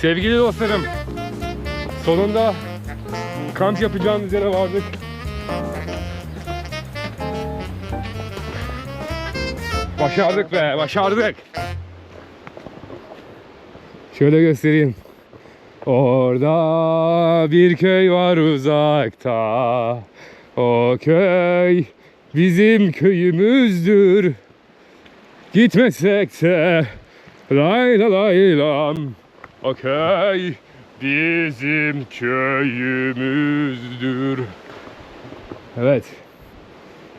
Sevgili dostlarım, sonunda kamp yapacağımız yere vardık. Başardık be, başardık. Şöyle göstereyim. Orada bir köy var uzakta. O köy bizim köyümüzdür. Gitmesek de lay la lay lam. O köy bizim köyümüzdür. Evet.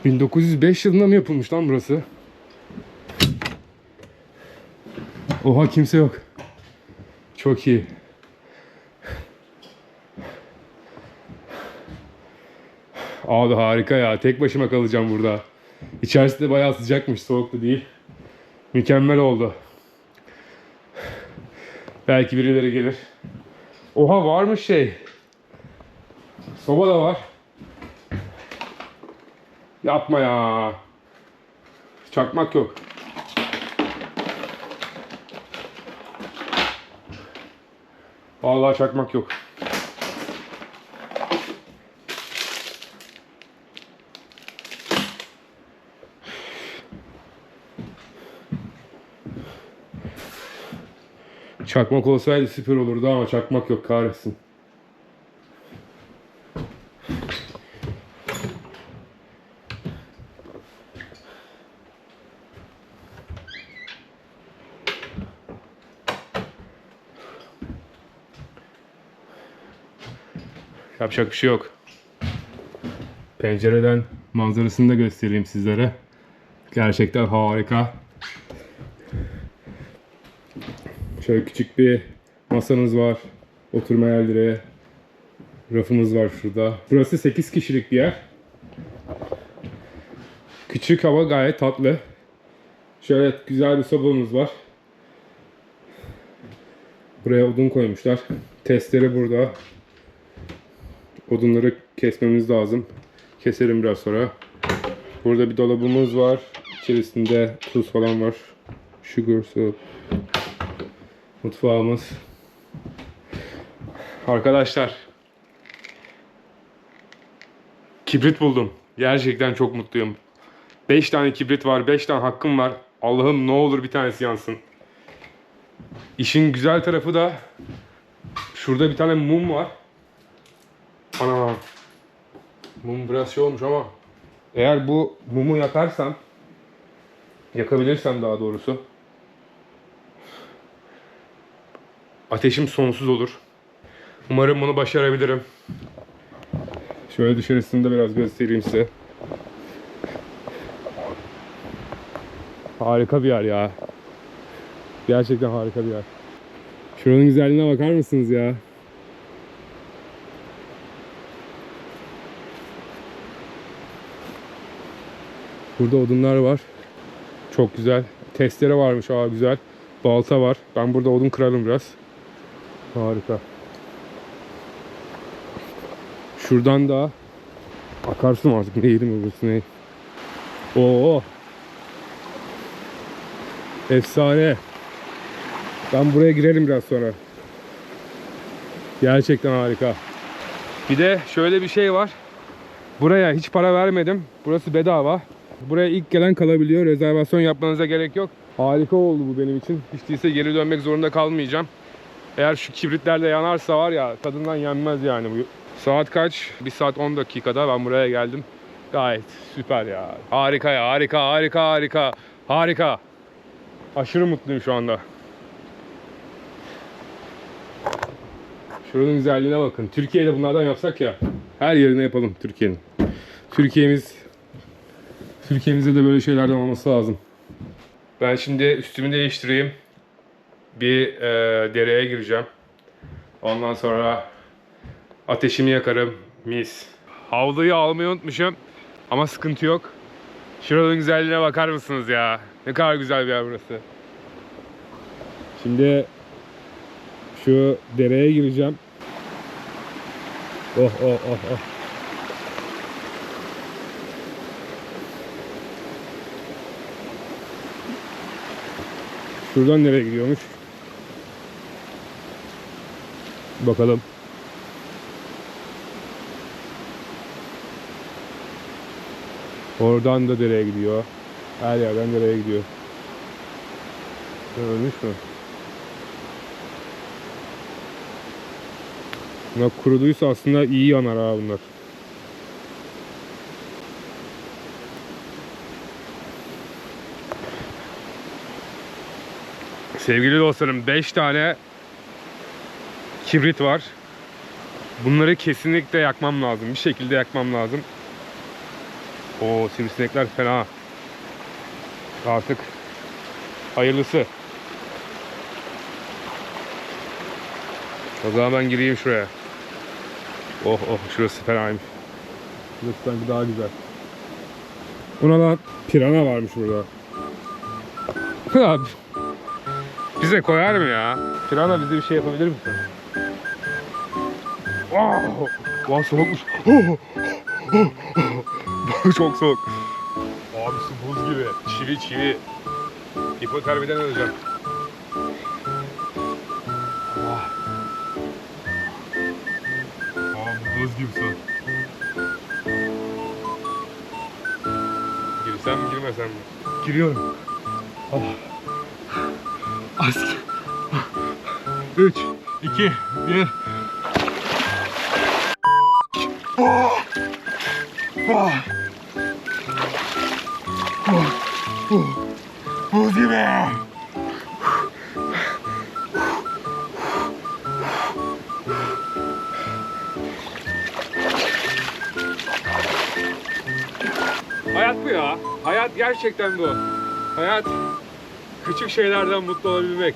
1905 yılında mı yapılmış lan burası? Oha kimse yok. Çok iyi. Abi harika ya. Tek başıma kalacağım burada. İçerisi de bayağı sıcakmış. Soğuk da değil. Mükemmel oldu. Belki birileri gelir. Oha varmış şey. Soba da var. Yapma ya. Çakmak yok. Vallahi çakmak yok. Çakmak olsaydı süper olurdu ama çakmak yok kahretsin. Yapacak bir şey yok. Pencereden manzarasını da göstereyim sizlere. Gerçekten harika. Şöyle küçük bir masamız var. Oturma yerleri. Rafımız var şurada. Burası 8 kişilik bir yer. Küçük ama gayet tatlı. Şöyle güzel bir sobamız var. Buraya odun koymuşlar. Testleri burada. Odunları kesmemiz lazım. Keserim biraz sonra. Burada bir dolabımız var. İçerisinde tuz falan var. Sugar syrup. Mutfağımız. Arkadaşlar. Kibrit buldum. Gerçekten çok mutluyum. 5 tane kibrit var. 5 tane hakkım var. Allah'ım ne olur bir tanesi yansın. İşin güzel tarafı da şurada bir tane mum var. Ana. Mum biraz şey olmuş ama eğer bu mumu yakarsam yakabilirsem daha doğrusu ateşim sonsuz olur. Umarım bunu başarabilirim. Şöyle dışarısını da biraz göstereyim size. Harika bir yer ya. Gerçekten harika bir yer. Şuranın güzelliğine bakar mısınız ya? Burada odunlar var. Çok güzel. Testere varmış. Aa güzel. Balta var. Ben burada odun kırarım biraz. Harika. Şuradan da akarsın artık neydi mi burası ne? Oo. Efsane. Ben buraya girerim biraz sonra. Gerçekten harika. Bir de şöyle bir şey var. Buraya hiç para vermedim. Burası bedava. Buraya ilk gelen kalabiliyor. Rezervasyon yapmanıza gerek yok. Harika oldu bu benim için. Hiç değilse geri dönmek zorunda kalmayacağım. Eğer şu kibritler de yanarsa var ya tadından yenmez yani bu. Saat kaç? 1 saat 10 dakikada ben buraya geldim. Gayet süper ya. Harika ya harika harika harika. Harika. Aşırı mutluyum şu anda. Şuranın güzelliğine bakın. Türkiye'de bunlardan yapsak ya. Her yerine yapalım Türkiye'nin. Türkiye'miz Türkiye'mizde de böyle şeylerden olması lazım. Ben şimdi üstümü değiştireyim. Bir e, dereye gireceğim. Ondan sonra ateşimi yakarım. Mis. Havluyu almayı unutmuşum. Ama sıkıntı yok. Şuranın güzelliğine bakar mısınız ya? Ne kadar güzel bir yer burası. Şimdi şu dereye gireceğim. Oh oh oh oh. Şuradan nereye gidiyormuş? Bakalım. Oradan da dereye gidiyor. Her yerden dereye gidiyor. Ölmüş mü? Bunlar kuruduysa aslında iyi yanar ha bunlar. Sevgili dostlarım 5 tane kibrit var. Bunları kesinlikle yakmam lazım. Bir şekilde yakmam lazım. O sivrisinekler fena. Artık hayırlısı. O zaman ben gireyim şuraya. Oh oh şurası fenaymış. Burası sanki daha güzel. Buna lan pirana varmış burada. Abi. Bize koyar mı ya? Pirana bize bir şey yapabilir misin? Wow! Wow soğukmuş. Çok soğuk. Abisi buz gibi. Çivi çivi. Hipotermiden öleceğim. Ah. Aa, bu buz gibi su. Girsem mi girmesem mi? Giriyorum. Ah. Ask. 3, 2, 1. gerçekten bu. Hayat küçük şeylerden mutlu olabilmek.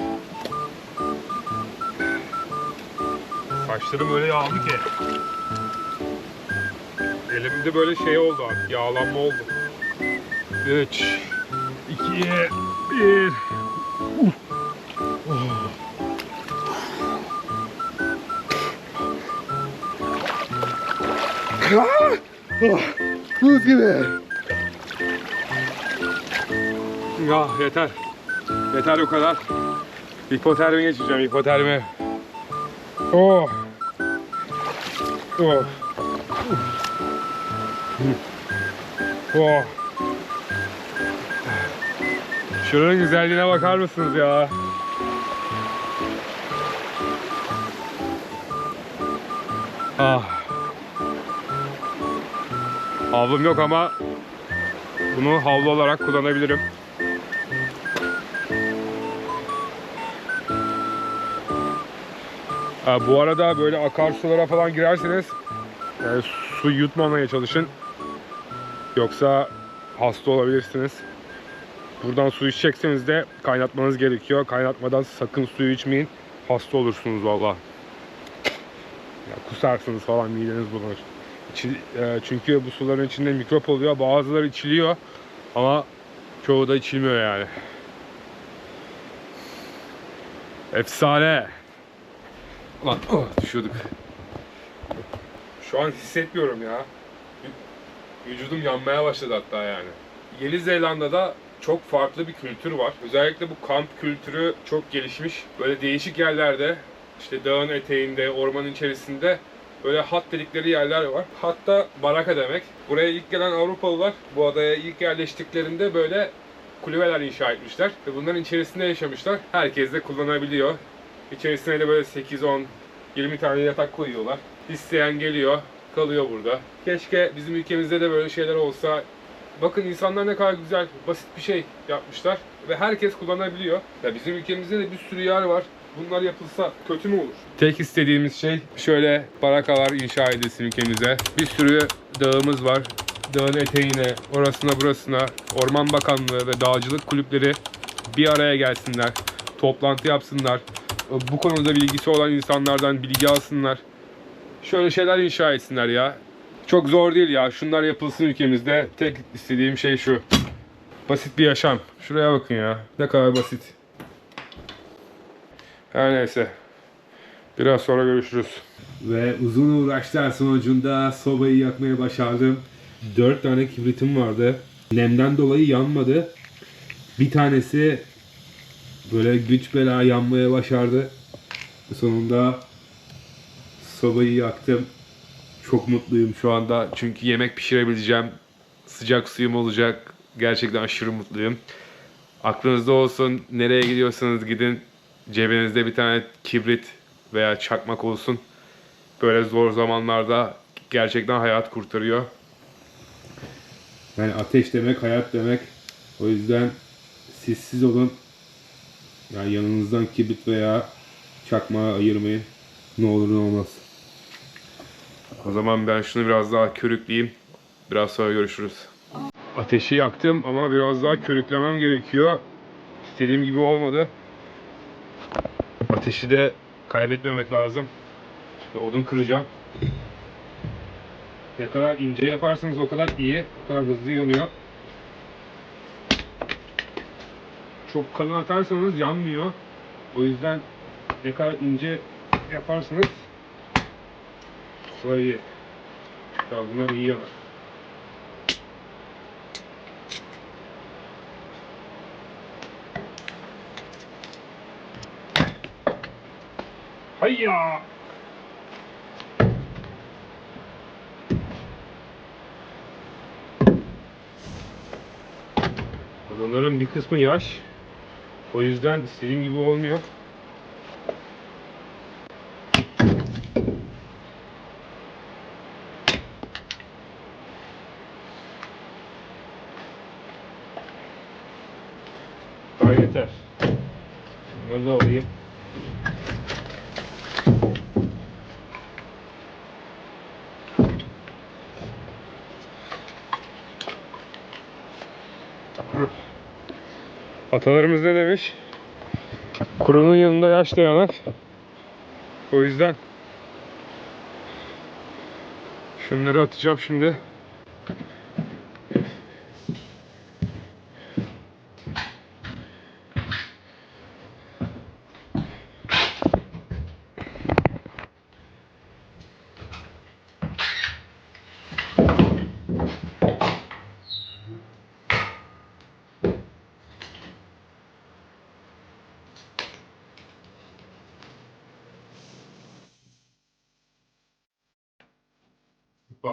Saçlarım öyle yağlı ki. Elimde böyle şey oldu artık, yağlanma oldu. 3, 2, 1. Buz gibi. Ya yeter. Yeter bu kadar. Hipotermi geçeceğim, hipotermi. Oh. Oh. Oh. Şuranın güzelliğine bakar mısınız ya? Ah. Havlum yok ama bunu havlu olarak kullanabilirim. Bu arada böyle akarsulara falan girerseniz yani su yutmamaya çalışın. Yoksa hasta olabilirsiniz. Buradan su içecekseniz de kaynatmanız gerekiyor. Kaynatmadan sakın suyu içmeyin. Hasta olursunuz valla. Kusarsınız falan mideniz bulanır. İçi- e, çünkü bu suların içinde mikrop oluyor. Bazıları içiliyor ama çoğu da içilmiyor yani. Efsane. Ulan oh, düşüyorduk. Şu an hissetmiyorum ya. Vü- Vücudum yanmaya başladı hatta yani. Yeni Zelanda'da çok farklı bir kültür var. Özellikle bu kamp kültürü çok gelişmiş. Böyle değişik yerlerde işte dağın eteğinde, ormanın içerisinde böyle hat dedikleri yerler var. Hatta baraka demek. Buraya ilk gelen Avrupalılar bu adaya ilk yerleştiklerinde böyle kulübeler inşa etmişler. Ve bunların içerisinde yaşamışlar. Herkes de kullanabiliyor. İçerisine de böyle 8, 10, 20 tane yatak koyuyorlar. İsteyen geliyor, kalıyor burada. Keşke bizim ülkemizde de böyle şeyler olsa. Bakın insanlar ne kadar güzel, basit bir şey yapmışlar ve herkes kullanabiliyor. Ya bizim ülkemizde de bir sürü yer var. Bunlar yapılsa kötü mü olur? Tek istediğimiz şey şöyle barakalar inşa edilsin ülkemize. Bir sürü dağımız var. Dağın eteğine, orasına burasına Orman Bakanlığı ve dağcılık kulüpleri bir araya gelsinler. Toplantı yapsınlar. Bu konuda bilgisi olan insanlardan bilgi alsınlar. Şöyle şeyler inşa etsinler ya. Çok zor değil ya. Şunlar yapılsın ülkemizde. Tek istediğim şey şu. Basit bir yaşam. Şuraya bakın ya. Ne kadar basit. Her neyse. Biraz sonra görüşürüz. Ve uzun uğraşlar sonucunda sobayı yakmaya başardım. 4 tane kibritim vardı. Nemden dolayı yanmadı. Bir tanesi böyle güç bela yanmaya başardı. Sonunda Sobayı yaktım. Çok mutluyum şu anda. Çünkü yemek pişirebileceğim. Sıcak suyum olacak. Gerçekten aşırı mutluyum. Aklınızda olsun. Nereye gidiyorsanız gidin. Cebinizde bir tane kibrit veya çakmak olsun. Böyle zor zamanlarda gerçekten hayat kurtarıyor. Yani ateş demek hayat demek. O yüzden sessiz olun. Yani yanınızdan kibrit veya çakmağı ayırmayın. Ne olur ne olmaz. O zaman ben şunu biraz daha körükleyeyim. Biraz sonra görüşürüz. Ateşi yaktım ama biraz daha körüklemem gerekiyor. İstediğim gibi olmadı. Ateşi de kaybetmemek lazım. Şimdi odun kıracağım. Ne kadar ince yaparsanız o kadar iyi. O kadar hızlı yanıyor. Çok kalın atarsanız yanmıyor. O yüzden ne kadar ince yaparsanız iyi. Ya bunlar iyi yanar. Hayya! Adamların bir kısmı yaş. O yüzden istediğim gibi olmuyor. Daha yeter. Bunları da alayım. Atalarımız ne demiş? Kurunun yanında yaş da yanar. O yüzden şunları atacağım şimdi.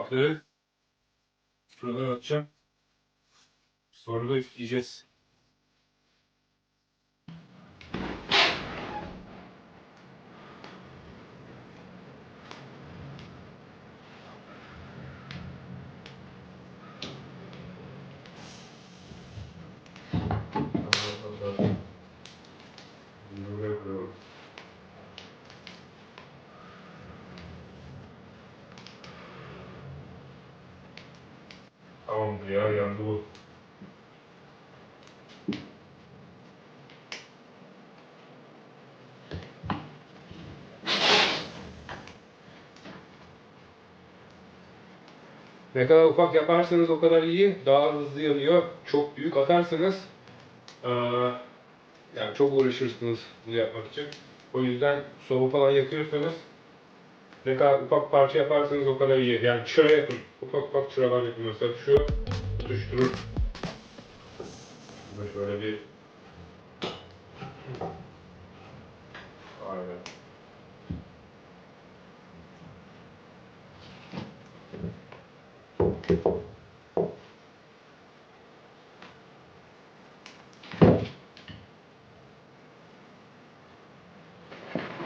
Bakları şuralara atacağım. Sonra da üfleyeceğiz. Buraya koyalım. Ya yandı bu. Ne kadar ufak yaparsanız o kadar iyi. Daha hızlı yanıyor. Çok büyük atarsanız yani çok uğraşırsınız bunu yapmak için. O yüzden soba falan yakıyorsanız ne kadar ufak parça yaparsanız o kadar iyi. Yani çıra yapın. Ufak ufak çıralar yapın. Mesela şu tutuşturur. Şöyle bir Aynen.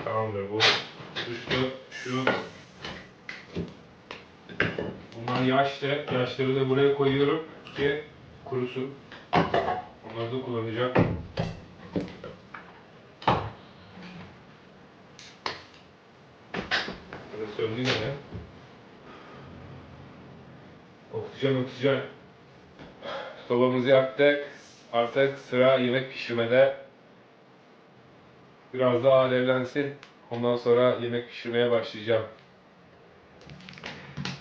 Tamamdır bu düştü şu Bunlar yaşlı. Yaşları da buraya koyuyorum ki kurusun. Onları da kullanacağım. Burada söndü gene. Oksijen oksijen. Sobamızı yaktık. Artık sıra yemek pişirmede. Biraz daha alevlensin. Ondan sonra yemek pişirmeye başlayacağım.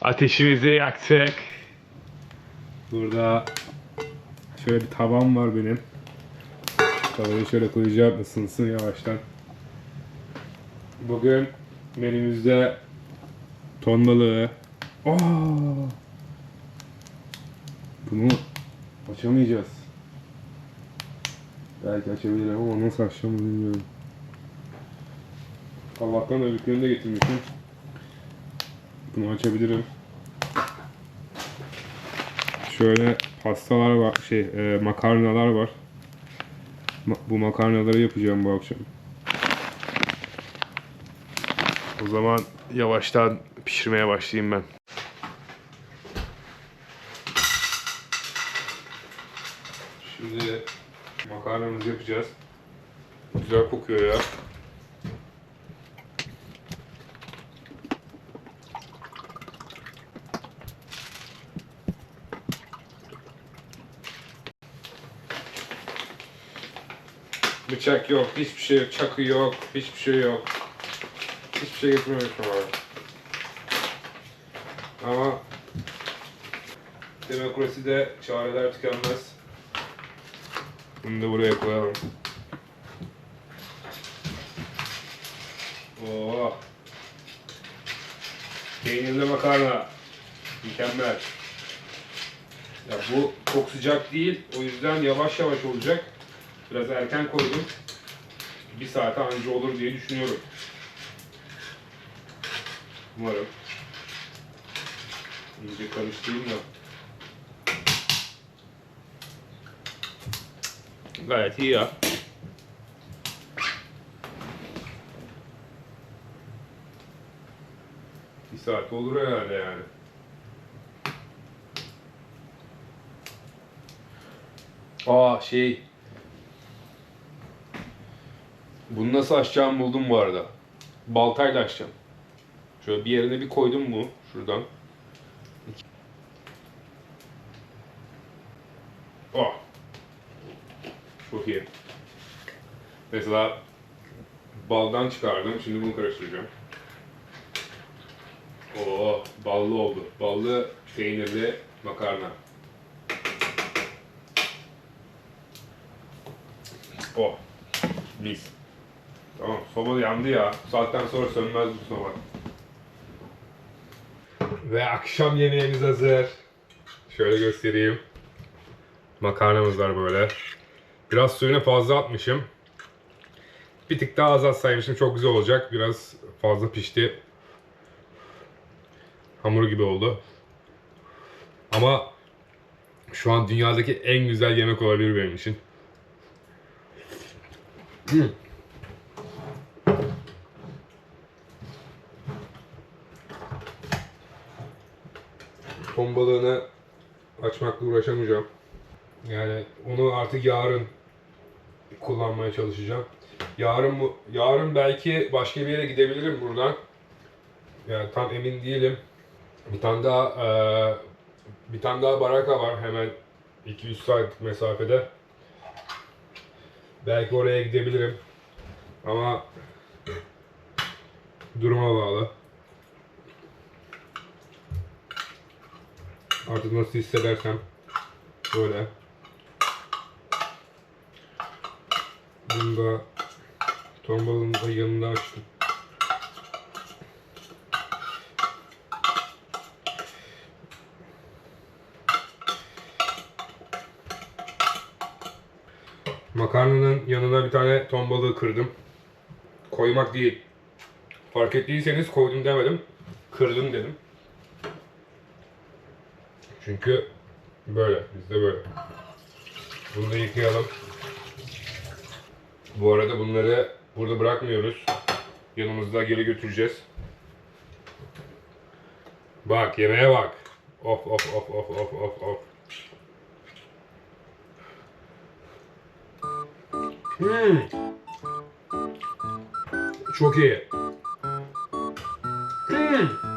Ateşimizi yaktık. Burada şöyle bir tavam var benim. Tavayı şöyle koyacağım ısınsın yavaştan. Bugün menümüzde ton balığı. Aa! Bunu açamayacağız. Belki açabilirim ama nasıl açacağımı bilmiyorum. Allah'tan öbürkünü de getirmişim. Bunu açabilirim. Şöyle pastalar var, şey e, makarnalar var. Ma- bu makarnaları yapacağım bu akşam. O zaman yavaştan pişirmeye başlayayım ben. Şimdi makarnamızı yapacağız. Güzel kokuyor ya. Bıçak yok, hiçbir şey yok, çakı yok, hiçbir şey yok. Hiçbir şey getirmemişim abi. Ama demokraside çareler tükenmez. Bunu da buraya koyalım. Oo. Peynirli makarna. Mükemmel. Ya bu çok sıcak değil. O yüzden yavaş yavaş olacak. Biraz erken koydum. Bir saate anca olur diye düşünüyorum. Umarım. İyice karıştırayım da. Gayet iyi ya. Bir saat olur herhalde yani. Aa şey. Bunu nasıl açacağımı buldum bu arada. Baltayla açacağım. Şöyle bir yerine bir koydum mu şuradan. Oh. Çok iyi. Mesela baldan çıkardım. Şimdi bunu karıştıracağım. Oo, ballı oldu. Ballı peynirli makarna. Oh. Mis. Soba yandı ya. Saatten sonra sönmez bu soba. Ve akşam yemeğimiz hazır. Şöyle göstereyim. Makarnamız var böyle. Biraz suyunu fazla atmışım. Bir tık daha az atsaymışım çok güzel olacak. Biraz fazla pişti. Hamur gibi oldu. Ama şu an dünyadaki en güzel yemek olabilir benim için. Hmm. Ton balığını açmakla uğraşamayacağım. Yani onu artık yarın kullanmaya çalışacağım. Yarın bu yarın belki başka bir yere gidebilirim buradan. Yani tam emin değilim. Bir tane daha eee, bir tane daha baraka var hemen 200 saat mesafede. Belki oraya gidebilirim. Ama duruma bağlı. Artık nasıl hissedersem böyle. Bunu da ton balığını da yanında açtım. Makarnanın yanına bir tane ton balığı kırdım. Koymak değil. Fark ettiyseniz koydum demedim. Kırdım dedim. Çünkü böyle. Bizde böyle. Bunu da yıkayalım. Bu arada bunları burada bırakmıyoruz. Yanımızda geri götüreceğiz. Bak yemeğe bak. Of of of of of of of. Hmm. Çok iyi. Hmm.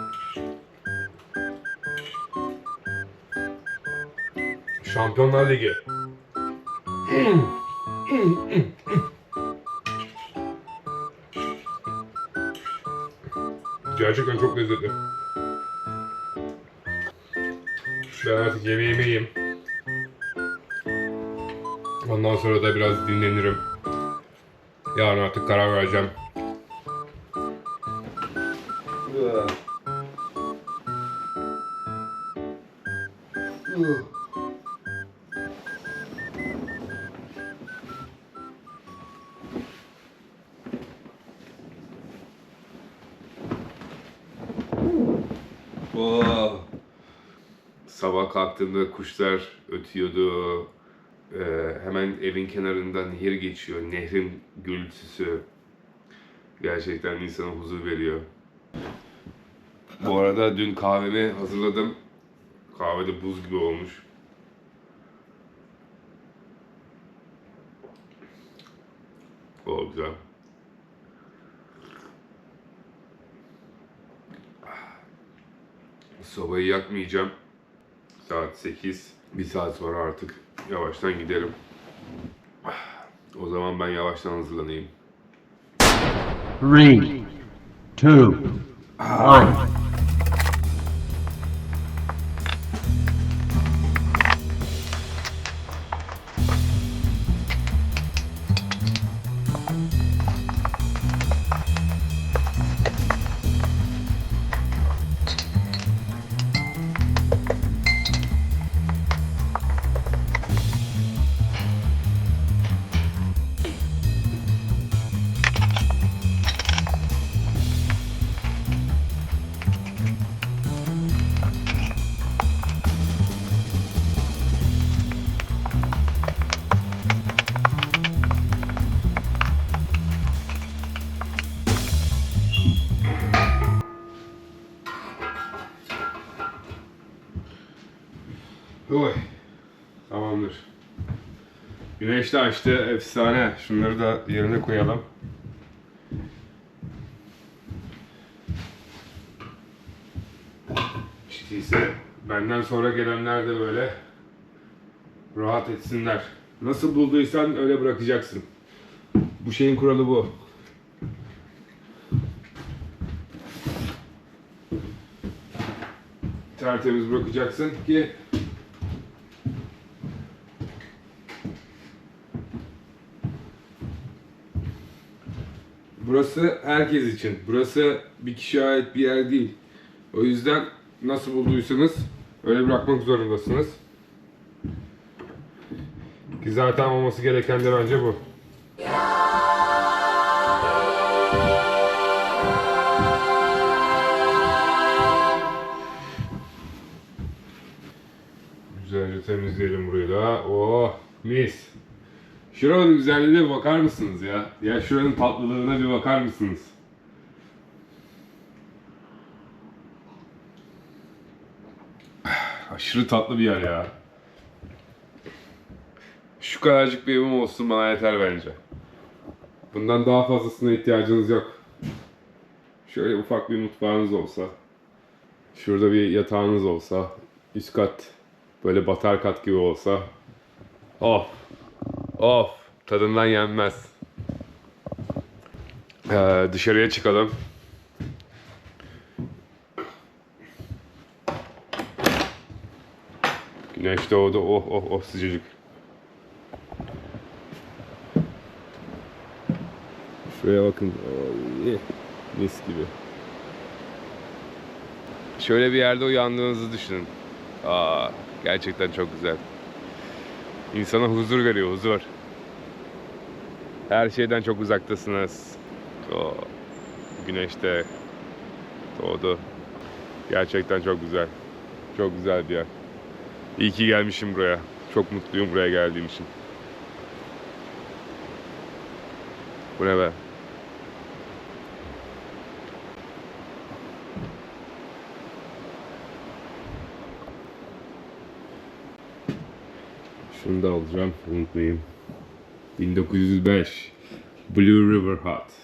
Şampiyonlar Ligi. Gerçekten çok lezzetli. Ben artık yemeğimi yiyeyim. Ondan sonra da biraz dinlenirim. Yarın artık karar vereceğim. Oh. Sabah kalktığımda kuşlar ötüyordu. Ee, hemen evin kenarında nehir geçiyor. Nehrin gürültüsü gerçekten insana huzur veriyor. Bu arada dün kahvemi hazırladım. Kahve de buz gibi olmuş. O güzel. Sobayı yakmayacağım. Saat 8. Bir saat sonra artık yavaştan giderim. O zaman ben yavaştan hazırlanayım. Three, two, one. Oy. Tamamdır. Güneş de açtı. Efsane. Şunları da yerine koyalım. İşte benden sonra gelenler de böyle rahat etsinler. Nasıl bulduysan öyle bırakacaksın. Bu şeyin kuralı bu. Tertemiz bırakacaksın ki Burası herkes için. Burası bir kişiye ait bir yer değil. O yüzden nasıl bulduysanız öyle bırakmak zorundasınız. Ki zaten olması gereken de bence bu. Güzelce temizleyelim burayı da. Oh mis. Şuranın güzelliğine bakar mısınız ya? Ya şuranın tatlılığına bir bakar mısınız? Aşırı tatlı bir yer ya. Şu kadarcık bir evim olsun bana yeter bence. Bundan daha fazlasına ihtiyacınız yok. Şöyle ufak bir mutfağınız olsa. Şurada bir yatağınız olsa. Üst kat böyle batar kat gibi olsa. Oh Of tadından yenmez. Ee, dışarıya çıkalım. Güneş doğdu. Oh oh oh sıcacık. Şuraya bakın. Oy, mis gibi. Şöyle bir yerde uyandığınızı düşünün. Aa, gerçekten çok güzel. İnsana huzur veriyor, huzur. Her şeyden çok uzaktasınız. O güneş de doğdu. Gerçekten çok güzel. Çok güzel bir yer. İyi ki gelmişim buraya. Çok mutluyum buraya geldiğim için. Bu ne be? Şunu da alacağım, unutmayayım. 1905 Blue River Hut.